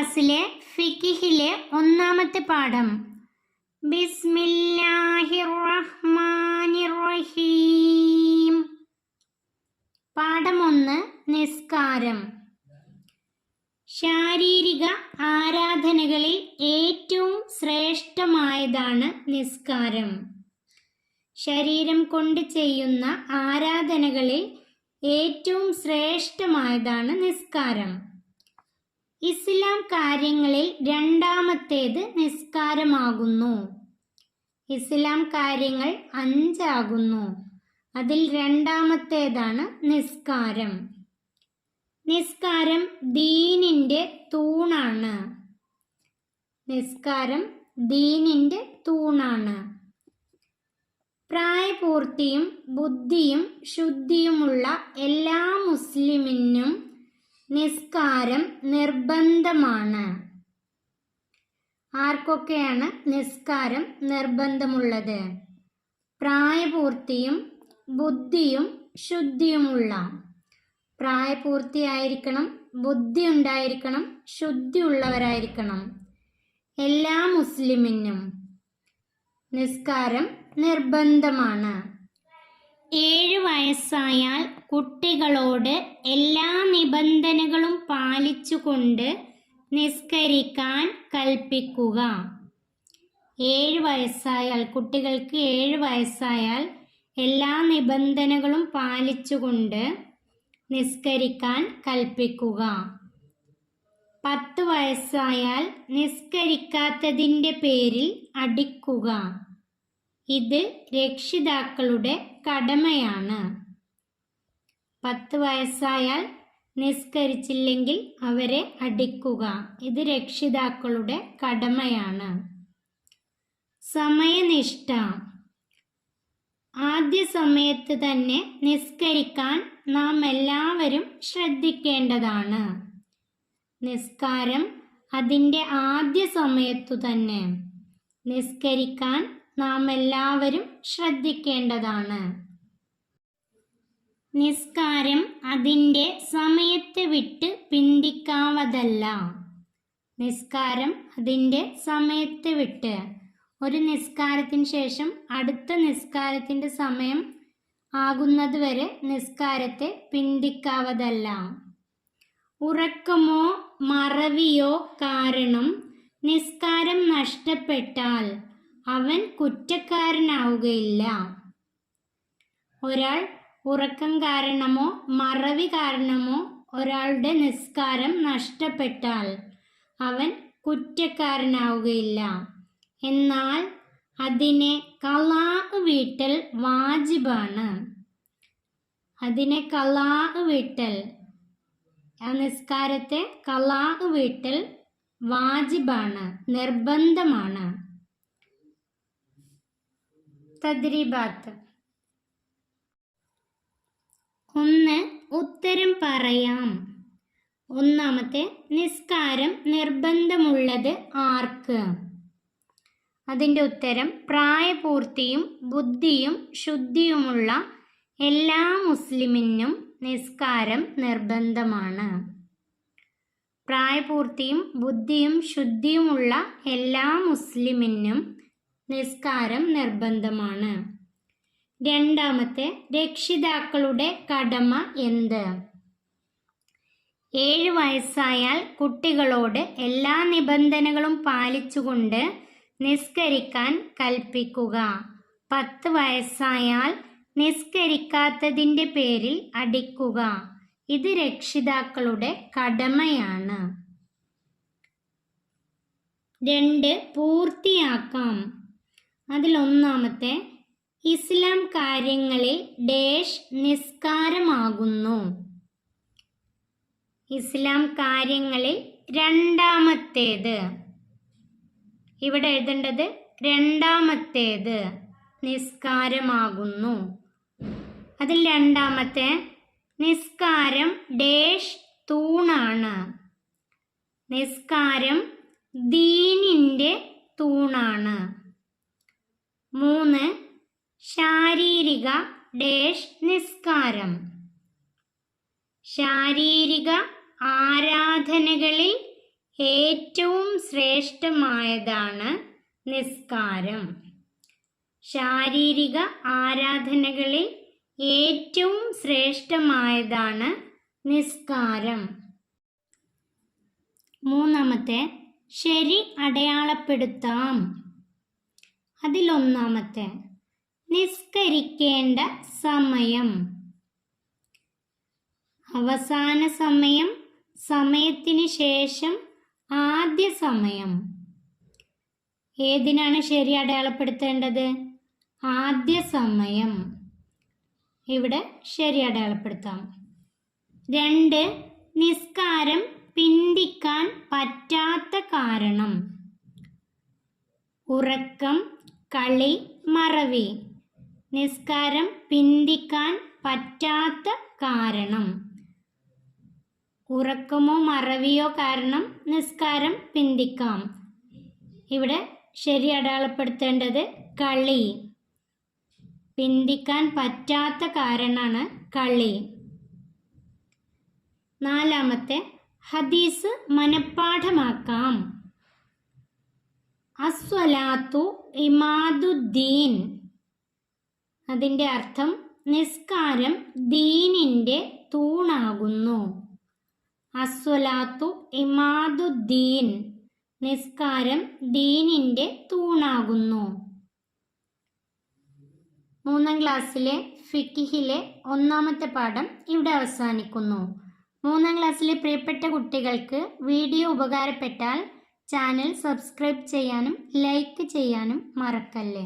ക്ലാസ്സിലെ ഫിക്കിഹിലെ ഒന്നാമത്തെ പാഠം. റഹീം പാഠം ഒന്ന് നിസ്കാരം. ശാരീരിക ആരാധനകളിൽ ഏറ്റവും ശ്രേഷ്ഠമായതാണ് നിസ്കാരം. ശരീരം കൊണ്ട് ചെയ്യുന്ന ആരാധനകളിൽ ഏറ്റവും ശ്രേഷ്ഠമായതാണ് നിസ്കാരം. ഇസ്ലാം കാര്യങ്ങളിൽ രണ്ടാമത്തേത് നിസ്കാരമാകുന്നു. ഇസ്ലാം കാര്യങ്ങൾ അഞ്ചാകുന്നു. അതിൽ രണ്ടാമത്തേതാണ് നിസ്കാരം. നിസ്കാരം ദീനിന്റെ തൂണാണ്. നിസ്കാരം ദീനിന്റെ തൂണാണ്. പ്രായപൂർത്തിയും ബുദ്ധിയും ശുദ്ധിയുമുള്ള എല്ലാ മുസ്ലിമിനും നിസ്കാരം നിർബന്ധമാണ്. ആർക്കൊക്കെയാണ് നിസ്കാരം നിർബന്ധമുള്ളത്? പ്രായപൂർത്തിയും ബുദ്ധിയും ശുദ്ധിയുമുള്ള. പ്രായപൂർത്തിയായിരിക്കണം ബുദ്ധി ഉണ്ടായിരിക്കണം ശുദ്ധി ഉള്ളവരായിരിക്കണം എല്ലാ മുസ്ലിമിനും നിസ്കാരം നിർബന്ധമാണ്. ഏഴ് വയസ്സായാൽ കുട്ടികളോട് എല്ലാ നിബന്ധനകളും പാലിച്ചുകൊണ്ട് നിസ്കരിക്കാൻ കൽപ്പിക്കുക. ഏഴ് വയസ്സായാൽ കുട്ടികൾക്ക് ഏഴ് വയസ്സായാൽ എല്ലാ നിബന്ധനകളും പാലിച്ചുകൊണ്ട് നിസ്കരിക്കാൻ കൽപ്പിക്കുക. പത്ത് വയസ്സായാൽ നിസ്കരിക്കാത്തതിന്റെ പേരിൽ അടിക്കുക. ഇത് രക്ഷിതാക്കളുടെ കടമയാണ്. പത്ത് വയസ്സായാൽ നിസ്കരിച്ചില്ലെങ്കിൽ അവരെ അടിക്കുക. ഇത് രക്ഷിതാക്കളുടെ കടമയാണ്. സമയനിഷ്ഠ. ആദ്യ സമയത്ത് തന്നെ നിസ്കരിക്കാൻ നാം എല്ലാവരും ശ്രദ്ധിക്കേണ്ടതാണ്. നിസ്കാരം അതിന്റെ ആദ്യ സമയത്തു തന്നെ. നിസ്കരിക്കാൻ നാം എല്ലാവരും ശ്രദ്ധിക്കേണ്ടതാണ്. നിസ്കാരം അതിന്റെ സമയത്ത് വിട്ട് പിന്തിക്കാവതല്ല. നിസ്കാരം അതിന്റെ സമയത്ത് വിട്ട്. ഒരു നിസ്കാരത്തിന് ശേഷം അടുത്ത നിസ്കാരത്തിന്റെ സമയം ആകുന്നത് വരെ നിസ്കാരത്തെ പിന്തിക്കാവതല്ല. ഉറക്കമോ മറവിയോ കാരണം നിസ്കാരം നഷ്ടപ്പെട്ടാൽ അവൻ കുറ്റക്കാരനാവുകയില്ല. ഒരാൾ ഉറക്കം കാരണമോ മറവി കാരണമോ ഒരാളുടെ നിസ്കാരം നഷ്ടപ്പെട്ടാൽ അവൻ കുറ്റക്കാരനാവുകയില്ല. എന്നാൽ അതിനെ കലാ വീട്ടൽ വാജിബാണ്. അതിനെ കലാ വീട്ടൽ ആ നിസ്കാരത്തെ കലാ വീട്ടൽ വാജിബാണ് നിർബന്ധമാണ്. തദ്രീബാത്ത്. ഒന്ന് ഉത്തരം പറയാം. ഒന്നാമത്തെ നിസ്കാരം നിർബന്ധമുള്ളത് ആർക്ക്? അതിന്റെ ഉത്തരം പ്രായപൂർത്തിയും ബുദ്ധിയും ശുദ്ധിയുമുള്ള എല്ലാ മുസ്ലിമിനും നിസ്കാരം നിർബന്ധമാണ്. പ്രായപൂർത്തിയും ബുദ്ധിയും ശുദ്ധിയുമുള്ള എല്ലാ മുസ്ലിമിനും നിസ്കാരം നിർബന്ധമാണ്. രണ്ടാമത്തെ രക്ഷിതാക്കളുടെ കടമ എന്ത്? ഏഴ് വയസ്സായാൽ കുട്ടികളോട് എല്ലാ നിബന്ധനകളും പാലിച്ചുകൊണ്ട് നിസ്കരിക്കാൻ കൽപ്പിക്കുക. പത്ത് വയസ്സായാൽ നിസ്കരിക്കാത്തതിന്റെ പേരിൽ അടിക്കുക. ഇത് രക്ഷിതാക്കളുടെ കടമയാണ്. രണ്ട് പൂർത്തിയാക്കാം. അതിലൊന്നാമത്തെ ഇസ്ലാം കാര്യങ്ങളിൽ ഡേഷ് നിസ്കാരമാകുന്നു. ഇസ്ലാം കാര്യങ്ങളിൽ രണ്ടാമത്തേത്. ഇവിടെ എഴുതേണ്ടത് രണ്ടാമത്തേത് നിസ്കാരമാകുന്നു. അതിൽ രണ്ടാമത്തെ നിസ്കാരം ഡേഷ് തൂണാണ്. നിസ്കാരം ദീനിന്റെ തൂണാണ്. മൂന്ന് ശാരീരിക ഡേഷ് നിസ്കാരം. ശാരീരിക ആരാധനകളിൽ ഏറ്റവും ശ്രേഷ്ഠമായതാണ് നിസ്കാരം. ശാരീരിക ആരാധനകളിൽ ഏറ്റവും ശ്രേഷ്ഠമായതാണ് നിസ്കാരം. മൂന്നാമത്തെ ശരി അടയാളപ്പെടുത്താം. അതിലൊന്നാമത്തെ നിസ്കരിക്കേണ്ട സമയം. അവസാന സമയം സമയത്തിന് ശേഷം ആദ്യ സമയം. ഏതിനാണ് ശരി അടയാളപ്പെടുത്തേണ്ടത്? ആദ്യ സമയം. ഇവിടെ ശരി അടയാളപ്പെടുത്താം. രണ്ട് നിസ്കാരം പിന്തിക്കാൻ പറ്റാത്ത കാരണം. ഉറക്കം കളി മറവി. നിസ്കാരം പിന്തിക്കാൻ പറ്റാത്ത കാരണം. ഉറക്കമോ മറവിയോ കാരണം നിസ്കാരം പിന്തിക്കാം. ഇവിടെ ശരി അടയാളപ്പെടുത്തേണ്ടത് കളി. പിന്തിക്കാൻ പറ്റാത്ത കാരണമാണ് കളി. നാലാമത്തെ ഹദീസ് മനഃപ്പാഠമാക്കാം. അസ്വലാത്തു ഇമാദുദ്ദീൻ. അതിന്റെ അർത്ഥം നിസ്കാരം ദീനിന്റെ തൂണാകുന്നു. അസ്വലാത്തു ഇമാദുദ്ദീൻ. നിസ്കാരം ദീനിന്റെ തൂണാകുന്നു. മൂന്നാം ക്ലാസ്സിലെ ഫിക്കിഹിലെ ഒന്നാമത്തെ പാഠം ഇവിടെ അവസാനിക്കുന്നു. മൂന്നാം ക്ലാസ്സിലെ പ്രിയപ്പെട്ട കുട്ടികൾക്ക് വീഡിയോ ഉപകാരപ്പെട്ടാൽ ചാനൽ സബ്സ്ക്രൈബ് ചെയ്യാനും ലൈക്ക് ചെയ്യാനും മറക്കല്ലേ?